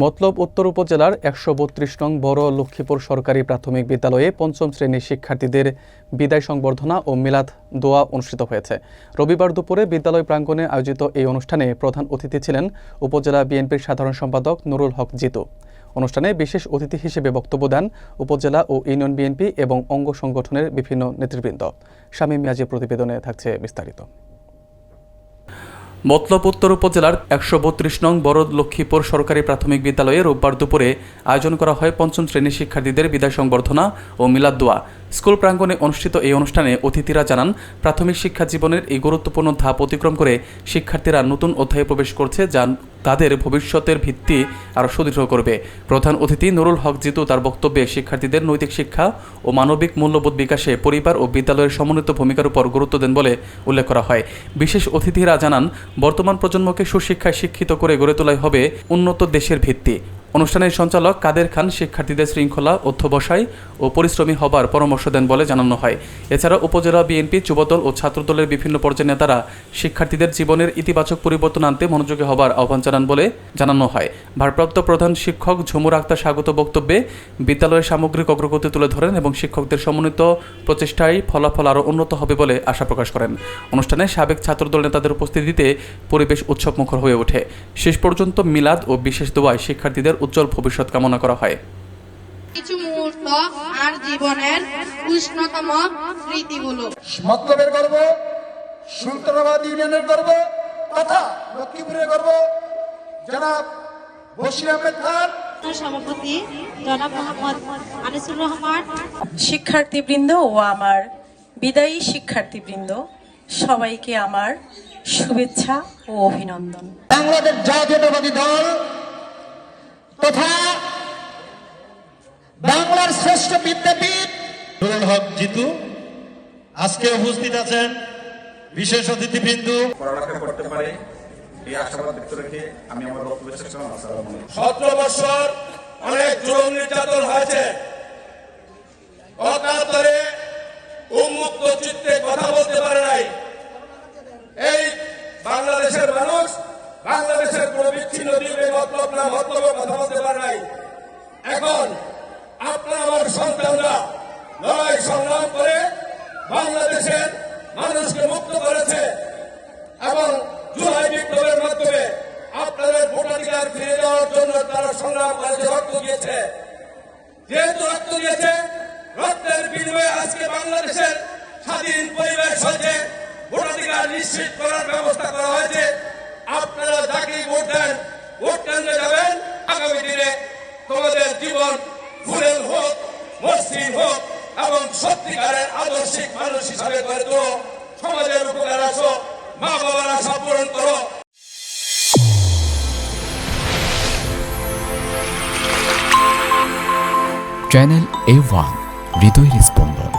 মতলব উত্তর উপজেলার একশো বত্রিশ নং বড় লক্ষ্মীপুর সরকারি প্রাথমিক বিদ্যালয়ে পঞ্চম শ্রেণির শিক্ষার্থীদের বিদায় সংবর্ধনা ও মিলাদ দোয়া অনুষ্ঠিত হয়েছে। রবিবার দুপুরে বিদ্যালয় প্রাঙ্গণে আয়োজিত এই অনুষ্ঠানে প্রধান অতিথি ছিলেন উপজেলা বিএনপির সাধারণ সম্পাদক নুরুল হক জিতু। অনুষ্ঠানে বিশেষ অতিথি হিসেবে বক্তব্য দেন উপজেলা ও ইউনিয়ন বিএনপি এবং অঙ্গ সংগঠনের বিভিন্ন নেতৃবৃন্দ। শামীম মিয়াজির প্রতিবেদনে থাকছে বিস্তারিত। মতলব উত্তর উপজেলার একশো বত্রিশ নং বরদ লক্ষ্মীপুর সরকারি প্রাথমিক বিদ্যালয়ে রোববার দুপুরে আয়োজন করা হয় পঞ্চম শ্রেণির শিক্ষার্থীদের বিদায় সংবর্ধনা ও মিলাদ দোয়া। স্কুল প্রাঙ্গণে অনুষ্ঠিত এই অনুষ্ঠানে অতিথিরা জানান, প্রাথমিক শিক্ষা জীবনের এই গুরুত্বপূর্ণ ধাপ অতিক্রম করে শিক্ষার্থীরা নতুন অধ্যায়ে প্রবেশ করছে যা তাদের ভবিষ্যতের ভিত্তি আরও সুদৃঢ় করবে। প্রধান অতিথি নুরুল হক জিতু তার বক্তব্যে শিক্ষার্থীদের নৈতিক শিক্ষা ও মানবিক মূল্যবোধ বিকাশে পরিবার ও বিদ্যালয়ের সমন্বিত ভূমিকার উপর গুরুত্ব দেন বলে উল্লেখ করা হয়। বিশেষ অতিথিরা জানান, বর্তমান প্রজন্মকে সুশিক্ষায় শিক্ষিত করে গড়ে তোলাই হবে উন্নত দেশের ভিত্তি। অনুষ্ঠানের সঞ্চালক কাদের খান শিক্ষার্থীদের শৃঙ্খলা, অধ্যবসায় ও পরিশ্রমী হবার পরামর্শ দেন বলে জানানো হয়। এছাড়া উপজেলা বিএনপি, যুবদল ও ছাত্রদলের বিভিন্ন পর্যায়ের নেতারা শিক্ষার্থীদের জীবনের ইতিবাচক পরিবর্তন আনতে মনোযোগী হবার আহ্বান জানান বলে জানানো হয়। ভারপ্রাপ্ত প্রধান শিক্ষক ঝুমুর আক্তার স্বাগত বক্তব্যে বিদ্যালয়ের সামগ্রিক অগ্রগতি তুলে ধরেন এবং শিক্ষকদের সমন্বিত প্রচেষ্টায় ফলাফল আরও উন্নত হবে বলে আশা প্রকাশ করেন। অনুষ্ঠানে সাবেক ছাত্রদল নেতাদের উপস্থিতিতে পরিবেশ উৎসবমুখর হয়ে ওঠে। শেষ পর্যন্ত মিলাদ ও বিশেষ দোয়ায় শিক্ষার্থীদের উজ্জ্বল ভবিষ্যৎ কামনা করা হয়। কিছু মুহূর্ত আর জীবনের উষ্ণতম স্মৃতিগুলো। মতলবের গর্ব সুলতানাবাদ ইউনিয়নের গর্ব তথা লক্ষ্মীপুরের গর্ব জনাব বশির আহমেদ খান। সভাপতি জনাব মোহাম্মদ আনিসুর রহমান। শিক্ষার্থীবৃন্দ ও আমার বিদায়ী শিক্ষার্থীবৃন্দ সবাইকে আমার শুভেচ্ছা ও অভিনন্দন। বাংলাদেশ জাতীয়তাবাদী দল তথা বাংলার শ্রেষ্ঠ বিদ্যাপীঠ নুরুল হক জিতু আজকে উপস্থিত আছেন বিশেষ অতিথিবৃন্দু। পড়ালেখা করতে পারে এই আশাবাদ ব্যক্ত রেখে আমি আমার বক্তব্য শেষ করলাম। সতেরো বছর অনেক জুলুম নির্যাতন হয়েছে অকাতরে উন্মুক্ত চিত্তে কথা বলতে পারে নাই এই বাংলাদেশের মানুষ বাংলাদেশের কোন বিচ্ছিন্ন দ্বীপে মতলব না মতলব কথা বলতে পারে নাই এখন আপনার আমার সন্তানরা লড়াই সংগ্রাম করে বাংলাদেশের মানুষকে মুক্ত করেছে এবং জুলাই বিপ্লবের মাধ্যমে আপনাদের ভোটাধিকার ফিরে দেওয়ার জন্য তারা সংগ্রাম করেছে রক্ত দিয়েছে। যেহেতু রক্ত দিয়েছে, রক্তের বিনিময়ে আজকে বাংলাদেশের স্বাধীন পরিবেশ হয়েছে। ভোটাধিকার নিশ্চিত করার ব্যবস্থা করা হয়েছে। আপনারা যাকেই ভোট দেন ভোট মসৃণ হোক এবং সত্যিকারের আদর্শিক মানুষ হিসাবে গড়ে তো সমাজের উপকার আসো মা বাবার আশা পূরণ করো। চ্যানেল এ ওয়ান, হৃদয় স্পন্দন